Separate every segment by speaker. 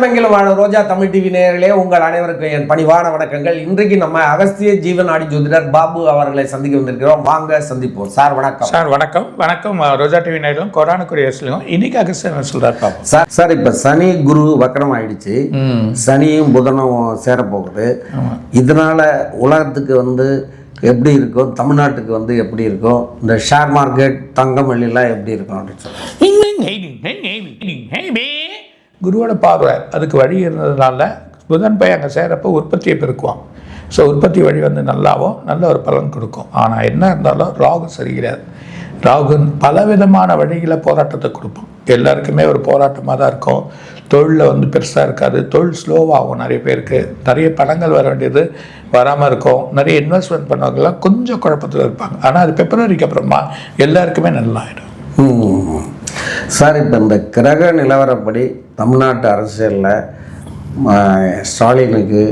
Speaker 1: உலகமெங்கிலும் வாழும் ரோஜா தமிழ் டிவி நேயர்களே உங்கள் அனைவருக்கும் என் பணிவான வணக்கங்கள் இன்றைக்கு நம்ம அகஸ்திய ஜீவன் ஆடி ஜோதிடர் பாபு அவர்களை சந்திக்க வந்திருக்கிறோம் வாங்க சந்திப்போம் சார் வணக்கம்
Speaker 2: சார் வணக்கம் வணக்கம் ரோஜா டிவி நேரிலும் கொரோனா குரியர்ஸ்லையும் இன்னைக்கு என்ன சொல்றாரு பாப்போம்
Speaker 1: சார் சார் இப்ப சனி குரு வக்கரம் ஆயிடுச்சு சனியும் புதனும் சேரப்போகுது இதனால உலகத்துக்கு வந்து எப்படி இருக்கும் தமிழ்நாட்டுக்கு வந்து எப்படி இருக்கும் இந்த ஷேர் மார்க்கெட் தங்கம் வெள்ளிலாம் எப்படி இருக்கும் அப்படின்னு
Speaker 2: சொல்லி குருவோட பார்வை அதுக்கு வழி இருந்ததுனால புதன் போய் அங்கே சேரப்போ உற்பத்தியை பெருக்குவான். ஸோ உற்பத்தி வழி வந்து நல்லாவும் நல்ல ஒரு பலன் கொடுக்கும். ஆனால் என்ன இருந்தாலும் ராகு சரிகிறார். ராகுன் பலவிதமான வழிகளை போராட்டத்தை கொடுப்போம் எல்லாருக்குமே ஒரு போராட்டமாக தான் இருக்கும். தொழிலில் வந்து பெருசாக இருக்காது. தொழில் ஸ்லோவாகும் நிறைய பேருக்கு. நிறைய பணங்கள் வர வேண்டியது வராமல் இருக்கும். நிறைய இன்வெஸ்ட்மெண்ட் பண்ணவங்கலாம் கொஞ்சம் குழப்பத்தில் இருப்பாங்க. ஆனால் அது பிப்ரவரிக்கு அப்புறமா எல்லாருக்குமே நல்லா ஆயிடும்.
Speaker 1: ம். சார் இப்போ இந்த கிரக நிலவரப்படி தமிழ்நாட்டு அரசியலில் ஸ்டாலினுக்கு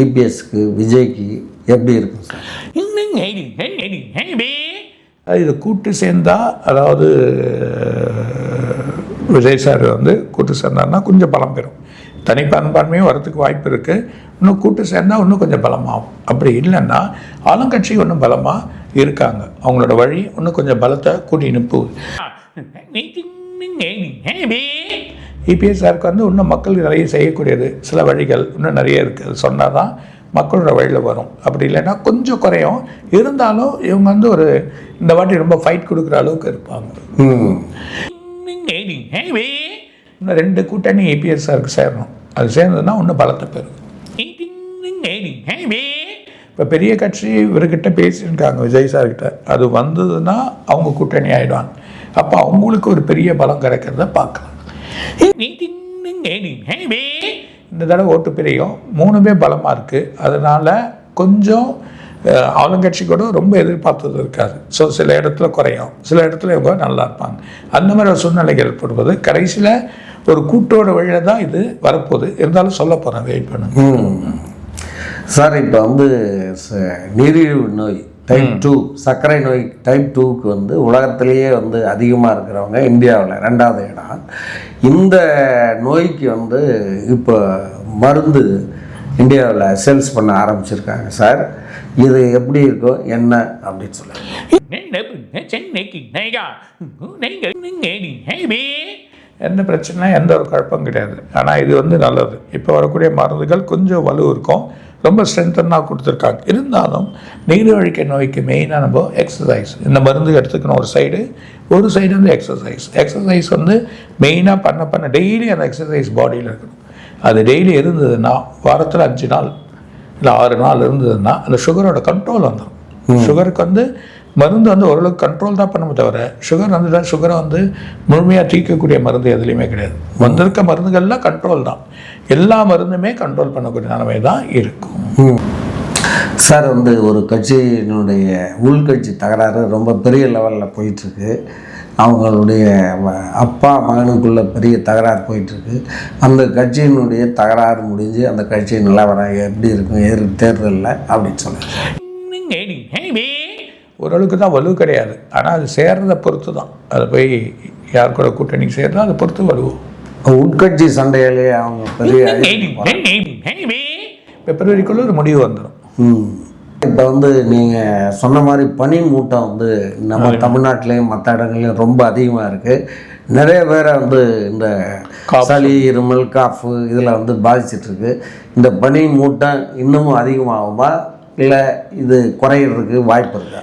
Speaker 1: இபிஎஸ்க்கு விஜய்க்கு எப்படி இருக்கும் சார்?
Speaker 2: அது இது கூட்டு சேர்ந்தா அதாவது விஜய் சார் வந்து கூட்டு சேர்ந்தாருன்னா கொஞ்சம் பலம் பெறும். தனிப்பன்பான்மையும் வரதுக்கு வாய்ப்பு இருக்குது இன்னும் கூட்டு சேர்ந்தா இன்னும் கொஞ்சம் பலமாகும். அப்படி இல்லைன்னா ஆளுங்கட்சி இன்னும் பலமாக இருக்காங்க. அவங்களோட வழி இன்னும் கொஞ்சம் பலத்தை கூட்டி அனுப்புது இபிஎஸ்ஆருக்கு வந்து இன்னும் மக்கள் நிறைய செய்யக்கூடியது. சில வழிகள் இன்னும் நிறைய இருக்குது சொன்னால் தான் மக்களோட வழியில் வரும். அப்படி இல்லைன்னா கொஞ்சம் குறையும். இருந்தாலும் இவங்க வந்து ஒரு இந்த வாட்டி ரொம்ப ஃபைட் கொடுக்குற அளவுக்கு இருப்பாங்க. இன்னும் ரெண்டு கூட்டணி ஏபிஎஸ்ஆருக்கு சேரணும். அது சேர்ந்ததுன்னா இன்னும் பலத்தை பெறும் இப்போ பெரிய கட்சி இவர்கிட்ட பேசியிருக்காங்க விஜய் சார்கிட்ட. அது வந்ததுன்னா அவங்க கூட்டணி ஆயிடுவாங்க. அப்போ அவங்களுக்கு ஒரு பெரிய பலம் கிடைக்கிறத பார்க்கலாம். இந்த தடவை ஓட்டு பிரியும் மூணுமே பலமாக இருக்குது அதனால் கொஞ்சம் ஆளுங்கட்சி கூட ரொம்ப எதிர்பார்த்தது இருக்காது. ஸோ சில இடத்துல குறையும். சில இடத்துல இவங்க நல்லா இருப்பாங்க. அந்த மாதிரி ஒரு சூழ்நிலைகள் ஏற்படுவது கடைசியில் ஒரு கூட்டோட வழியில் தான் இது வரப்போகுது. இருந்தாலும் சொல்ல போகிறேன் வெயிட் பண்ணுங்க.
Speaker 1: சார் இப்போ வந்து ச- நீரிழிவு நோய் டைப் டூ சர்க்கரை நோய் டைப் டூக்கு வந்து உலகத்திலேயே வந்து அதிகமாக இருக்கிறவங்க இந்தியாவில் ரெண்டாவது இடம். இந்த நோய்க்கு வந்து இப்போ மருந்து இந்தியாவில் சேல்ஸ் பண்ண ஆரம்பிச்சிருக்காங்க சார் இது எப்படி இருக்கும் என்ன அப்படின்னு சொல்லுங்கள்
Speaker 2: என்ன பிரச்சனை எந்த ஒரு குழப்பம் கிடையாது. ஆனால் இது வந்து நல்லது. இப்போ வரக்கூடிய மருந்துகள் கொஞ்சம் வலு இருக்கும். ரொம்ப ஸ்ட்ரென்த்தனாக கொடுத்துருக்காங்க. இருந்தாலும் நீரிழிக்க நோய்க்கு மெயினாக நம்ம எக்ஸசைஸ் இந்த மருந்து எடுத்துக்கணும் ஒரு சைடு ஒரு சைடு வந்து எக்ஸசைஸ் எக்ஸசைஸ் வந்து மெயினாக பண்ண பண்ண டெய்லி அந்த எக்ஸசைஸ் பாடியில் இருக்கணும். அது டெய்லி இருந்ததுன்னா வாரத்தில் அஞ்சு நாள் இல்லை ஆறு நாள் இருந்ததுன்னா அந்த சுகரோட கண்ட்ரோல் வந்துடும் சுகருக்கு வந்து மருந்து வந்து ஓரளவுக்கு கண்ட்ரோல் தான் பண்ணுமே தவிர சுகர் வந்து சுகரை வந்து முழுமையாக தீர்க்கக்கூடிய மருந்து எதுலேயுமே கிடையாது. வந்திருக்க மருந்துகள்லாம் கண்ட்ரோல் தான். எல்லா மருந்துமே கண்ட்ரோல் பண்ணக்கூடிய நிலைமை தான் இருக்கும்.
Speaker 1: சார் வந்து ஒரு கட்சியினுடைய உள்கட்சி தகராறு ரொம்ப பெரிய லெவலில் போயிட்டுருக்கு. அவங்களுடைய அப்பா மகனுக்குள்ள பெரிய தகராறு போயிட்டுருக்கு. அந்த கட்சியினுடைய தகராறு முடிஞ்சு அந்த கட்சி நிலவரம் எப்படி இருக்கும்? ஏறு தேர்தலில் அப்படின்னு சொல்லுங்கள்
Speaker 2: ஓரளவுக்கு தான் வலு கிடையாது. ஆனால் அது சேர்றதை பொறுத்து தான் அது போய் யார் கூட கூட்டணிக்கு சேர்றதோ அதை பொறுத்து வலுவும்.
Speaker 1: உட்கட்சி சண்டையிலேயே அவங்க பெரிய
Speaker 2: பிப்ரவரிக்குள்ள ஒரு முடிவு வந்துடும்
Speaker 1: ம். இப்போ வந்து நீங்கள் சொன்ன மாதிரி பனி மூட்டம் வந்து நம்ம தமிழ்நாட்டிலையும் மற்ற இடங்கள்லையும் ரொம்ப அதிகமாக இருக்குது நிறைய பேரை வந்து இந்த
Speaker 2: சளி
Speaker 1: இருமல் காஃபு இதில் வந்து பாதிச்சிட்ருக்கு இந்த பனி மூட்டம் இன்னமும் அதிகமாகுமா? இல்லை இது குறையிறதுக்கு வாய்ப்பு இருக்கா?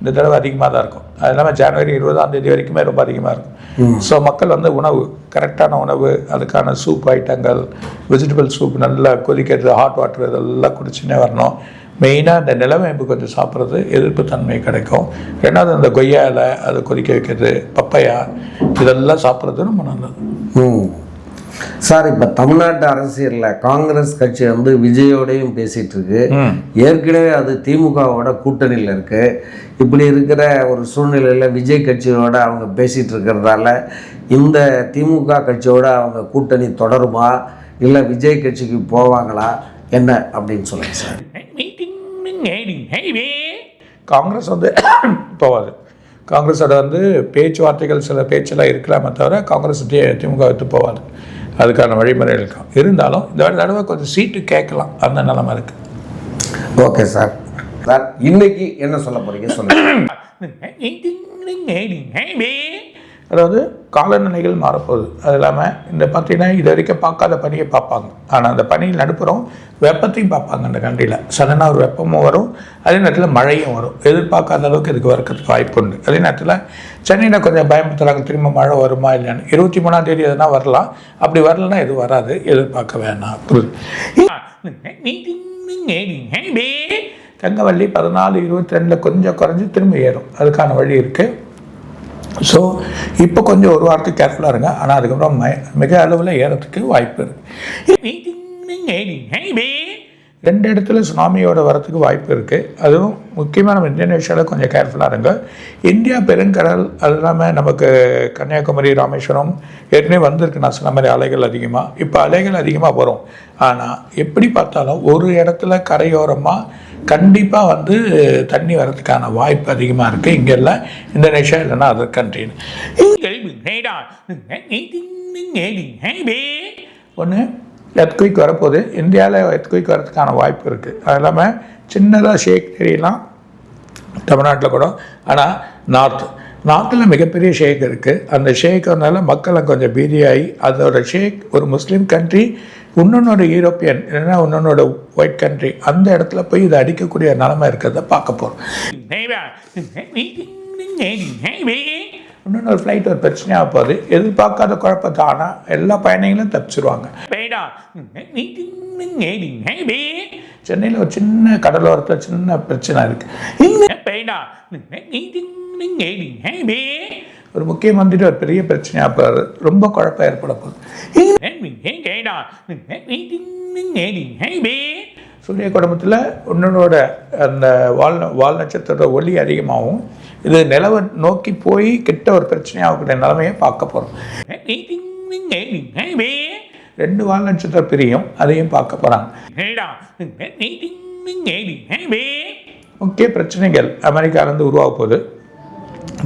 Speaker 2: இந்த தடவை அதிகமாக தான் இருக்கும். அது இல்லாமல் ஜனவரி இருபதாம் தேதி வரைக்குமே ரொம்ப அதிகமாக இருக்கும். ஸோ மக்கள் வந்து உணவு கரெக்டான உணவு அதுக்கான சூப் ஐட்டங்கள் வெஜிடபிள் சூப் நல்லா கொதிக்கிறது ஹாட் வாட்டர் இதெல்லாம் குடிச்சுன்னே வரணும். மெயினாக இந்த நிலவேம்பு கொஞ்சம் சாப்பிட்றது எதிர்ப்பு தன்மை கிடைக்கும். ரெண்டாவது அந்த கொய்யா இலை அதை கொதிக்க வைக்கிறது பப்பையா இதெல்லாம் சாப்பிட்றது ரொம்ப நல்லது.
Speaker 1: ம். சார் இப்போ தமிழ்நாட்டு அரசியலில் காங்கிரஸ் கட்சி வந்து விஜயோடையும் பேசிட்டு இருக்கு ஏற்கனவே அது திமுகவோட கூட்டணியில் இருக்கு. இப்படி இருக்கிற ஒரு சூழ்நிலையில் விஜய் கட்சியோட அவங்க பேசிட்டு இருக்கிறதால இந்த திமுக கட்சியோட அவங்க கூட்டணி தொடருமா? இல்லை விஜய் கட்சிக்கு போவாங்களா? என்ன அப்படின்னு சொல்லுங்க சார்
Speaker 2: காங்கிரஸ் வந்து போவாது. காங்கிரஸோட வந்து பேச்சுவார்த்தைகள் சில பேச்செல்லாம் இருக்கலாமே தவிர காங்கிரஸ் திமுக விட்டு போவாது. அதுக்கான வழிமுறை இருக்கும் இருந்தாலும் இந்த தடவை கொஞ்சம் சீட்டு கேட்கலாம் அந்த நிலைமை இருக்குது
Speaker 1: ஓகே சார் சார் இன்னைக்கு என்ன சொல்ல போறீங்க சொல்லுங்க
Speaker 2: அதாவது காலநிலைகள் மாறப்போகுது. அது இல்லாமல் இந்த பார்த்தீங்கன்னா இது வரைக்கும் பார்க்காத பனியை பார்ப்பாங்க. ஆனால் அந்த பனியில் நடுப்புறம் வெப்பத்தையும் பார்ப்பாங்க அந்த கண்ட்ரியில் சடனாக ஒரு வெப்பமும் வரும் அதே நேரத்தில் மழையும் வரும். எதிர்பார்க்காத அளவுக்கு இதுக்கு வரக்கிறதுக்கு வாய்ப்பு உண்டு. அதே நேரத்தில் சென்னையில் கொஞ்சம் பயமுறுத்துறாங்க திரும்ப மழை வருமா இல்லைன்னு இருபத்தி மூணாம் தேதி எதுனா வரலாம். அப்படி வரலன்னா எதுவும் வராது. எதிர்பார்க்க வேணாம். தங்கவள்ளி பதினாலு இருபத்தி ரெண்டில் கொஞ்சம் குறைஞ்சி திரும்ப ஏறும். அதுக்கான வழி இருக்குது ஸோ இப்போ கொஞ்சம் ஒரு வாரத்துக்கு கேர்ஃபுல்லாக இருங்க. ஆனால் அதுக்கப்புறம் மிக அளவில் ஏறத்துக்கு வாய்ப்பு இருக்குது ரெண்டு இடத்துல சுனாமியோட வரத்துக்கு வாய்ப்பு இருக்குது அதுவும் முக்கியமாக நம்ம இந்தோனேஷியாவில் கொஞ்சம் கேர்ஃபுல்லாக இருங்க இந்தியா பெருங்கடல் அது இல்லாமல் நமக்கு கன்னியாகுமரி ராமேஸ்வரம் ஏற்கனவே வந்திருக்கு நான் சொன்ன மாதிரி அலைகள் அதிகமாக இப்போ அலைகள் அதிகமாக வரும் ஆனால் எப்படி பார்த்தாலும் ஒரு இடத்துல கரையோரமாக கண்டிப்பாக வந்து தண்ணி வரதுக்கான வாய்ப்பு அதிகமாக இருக்குது இங்கே இல்லை இந்தோனேஷியா இல்லைன்னா அதர் கண்ட்ரின்னு ஒன்று எத்குயிக் வரப்போகுது இந்தியாவில் எத்குயிக் வரதுக்கான வாய்ப்பு இருக்குது அது இல்லாமல் சின்னதாக ஷேக் தெரியலாம் தமிழ்நாட்டில் கூட ஆனால் நார்த் நார்த்தில் மிகப்பெரிய ஷேக் இருக்குது அந்த ஷேக் வந்தால மக்கள் கொஞ்சம் பீதியாகி அதோட ஷேக் ஒரு முஸ்லீம் கண்ட்ரி இன்னொன்னோட யூரோப்பியன் இல்லைன்னா இன்னொன்னோட ஒயிட் கண்ட்ரி அந்த இடத்துல போய் இதை அடிக்கக்கூடிய நிலமை இருக்கிறத பார்க்க போகிறோம் இன்னொன்று ஃப்ளைட் ஒரு பிரச்சனையாக போகுது. எதிர்பார்க்காத குழப்பத்தை ஆனால் எல்லா பயணிகளும் தப்பிச்சிருவாங்க. சென்னையில் ஒரு சின்ன கடலோரத்தில் சின்ன பிரச்சனை இருக்கு. ஒரு முக்கிய மந்திரி ஒரு பெரிய பிரச்சனையாக போகுது ரொம்ப குழப்பம் ஏற்பட போகுது. சூரிய குடும்பத்தில் உன்னோட அந்த வால் வால் நட்சத்திரோட ஒளி அதிகமாகும். இது நிலவை நோக்கி போய் கிட்ட ஒரு பிரச்சனையாகக்கூடிய நிலைமையை பார்க்க போகிறோம் ரெண்டு வால் நட்சத்திர பிரியும் அதையும் பார்க்க போகிறாங்க முக்கிய பிரச்சனைகள் அமெரிக்காவிலேருந்து உருவாக போகுது.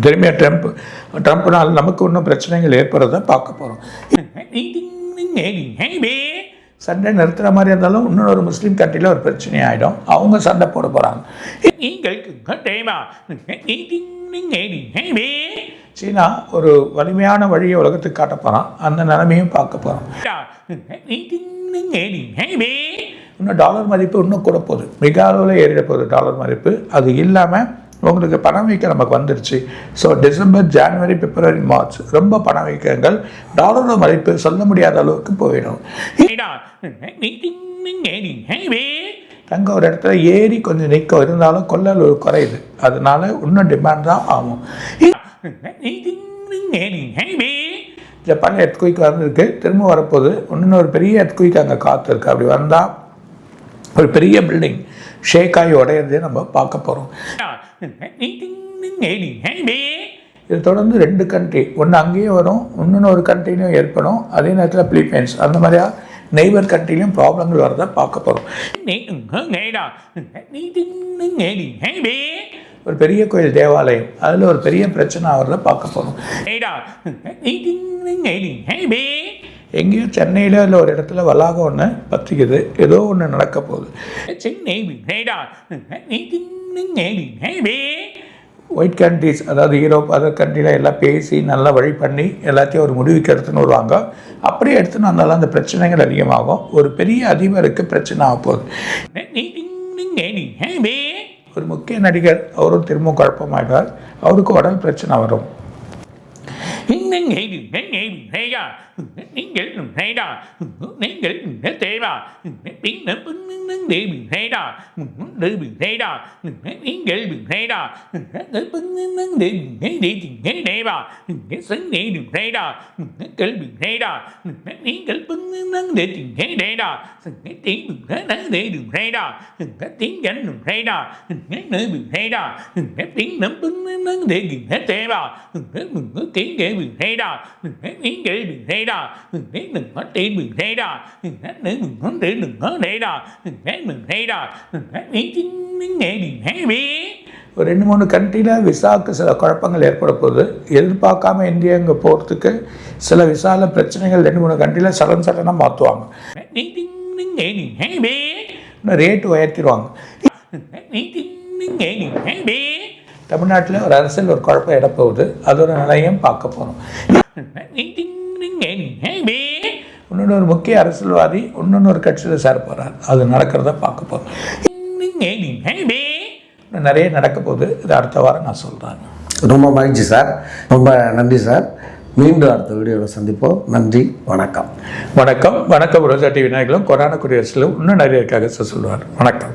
Speaker 2: திரும்பிய ட்ரம்ப் ட்ரம்ப்னால் நமக்கு இன்னும் பிரச்சனைகள் ஏற்படுறத பார்க்க போகிறோம் சண்டை நிறுத்துகிற மாதிரி இருந்தாலும் இன்னொரு முஸ்லீம் கண்ட்ரியில் ஒரு பிரச்சனை ஆகிடும் அவங்க சண்டை போட போகிறாங்க சீனா ஒரு வலிமையான வழியை உலகத்துக்கு காட்ட போகிறான் அந்த நிலைமையும் பார்க்க போகிறோம் இன்னும் டாலர் மதிப்பு இன்னும் கூட போகுது. மிக அளவில் ஏறிட போகுது டாலர் மதிப்பு. அது இல்லாமல் உங்களுக்கு பணவீக்கம் நமக்கு வந்துருச்சு. ஸோ டிசம்பர் ஜனவரி பிப்ரவரி மார்ச் ரொம்ப பணவீக்கங்கள் டாலரோட மதிப்பு சொல்ல முடியாத அளவுக்கு போயிடும். தங்க ஒரு இடத்துல ஏறி கொஞ்சம் நிற்க இருந்தாலும் கொள்ளல் ஒரு குறையுது. அதனால இன்னும் டிமாண்ட் தான் ஆகும். ஜப்பான் எர்த்குயிக் வந்திருக்கு. திரும்ப வரப்போகுது. இன்னும் ஒரு பெரிய எர்த்குயிக் அங்கே காத்திருக்கு. அப்படி வந்தால் ஒரு பெரிய பில்டிங் ஷேக் ஆகி உடையிறதே நம்ம பார்க்க போகிறோம் இது தொடர்ந்து ரெண்டு கண்ட்ரி ஒன்று அங்கேயும் வரும் இன்னொன்று ஒரு கண்ட்ரிலையும் ஏற்படும். அதே நேரத்தில் பிலிப்பைன்ஸ் அந்த மாதிரியா நெய்பர் கண்ட்ரிலையும் ப்ராப்ளங்கள் வரதை பார்க்க போகிறோம் ஒரு பெரிய கோயில் தேவாலயம். அதில் ஒரு பெரிய பிரச்சனை ஆகிறத பார்க்க போகிறோம் எங்கேயோ சென்னையில் இல்லை ஒரு இடத்துல வளாகம் ஒன்று பற்றிக்குது ஏதோ ஒன்று நடக்க போகுது. சென்னை ஒயிட் கண்ட்ரிஸ் அதாவது யூரோப் அதர் கண்ட்ரியில் எல்லாம் பேசி நல்லா வழி பண்ணி எல்லாத்தையும் ஒரு முடிவுக்கு எடுத்துன்னு வருவாங்க. அப்படியே எடுத்துன்னு வந்தாலும் அந்த பிரச்சனைகள் அதிகமாகும். ஒரு பெரிய அதிபருக்கு பிரச்சனை ஆக போகுது. ஒரு முக்கிய நடிகர் அவரும் திரும்ப குழப்பமாயிடுவார். அவருக்கு உடல் பிரச்சனை வரும்.
Speaker 3: nín nghĩ mình hay đó nín nghĩ mình hết tệ đó nín nở bứng nín nín đi mình hay đó mình
Speaker 2: nín
Speaker 3: đi mình hay đó mình nín nghĩ mình hay đó mình nở bứng nín nín đi mình hay đi thì hay đây đó mình nín sấn đi mình hay đó mình nín nghĩ mình hay đó mình nín bứng nín nín
Speaker 2: đi
Speaker 3: thì hay đây đó mình tiếng mình hết
Speaker 2: nở
Speaker 3: đi đường hay đó mình hết tiếng gánh đường hay đó mình nín nở mình hay đó mình tiếng nở bứng nín nín đi mình hết tệ bà, mình hết mình hết
Speaker 2: tiếng nghĩ
Speaker 3: mình hay đó mình hết
Speaker 2: tiếng nghĩ
Speaker 3: mình hay
Speaker 2: பின்னம் பின்னம் தேவா
Speaker 3: திங்கள் நைடா நீங்கள் நைடா தேவி நைடா நைடா
Speaker 2: நைடா ஒரு ரெண்டு மூணு கண்ட்ரியில் விசாவுக்கு சில குழப்பங்கள் ஏற்பட போகுது. எதிர்பார்க்காம இந்தியா இங்கே போகிறதுக்கு சில விசாவில் பிரச்சனைகள் ரெண்டு மூணு கண்ட்ரியில் சடன் சடனாக மாற்றுவாங்க ரேட் உயர்த்திடுவாங்க. தமிழ்நாட்டில் ஒரு அரசியல் ஒரு குழப்பம் இட போகுது அதோட நிலையும் பார்க்க போகிறோம் இன்னொன்று ஒரு முக்கிய அரசியல்வாதி இன்னொன்று ஒரு கட்சியில் சேர போகிறார் அது நடக்கிறத பார்க்க போகிறோம் நிறைய நடக்க போகுது. இது அடுத்த வாரம் நான் சொல்கிறேன்
Speaker 1: ரொம்ப மகிழ்ச்சி சார். ரொம்ப நன்றி சார். மீண்டும் அடுத்த வீடியோவில் சந்திப்போம். நன்றி வணக்கம்.
Speaker 2: வணக்கம். வணக்கம். ரோஜா டிவி நாயகளும் கொரோனா குடியரசிலும் இன்னும் நிறைய இருக்காக சார் சொல்லுவார் வணக்கம்.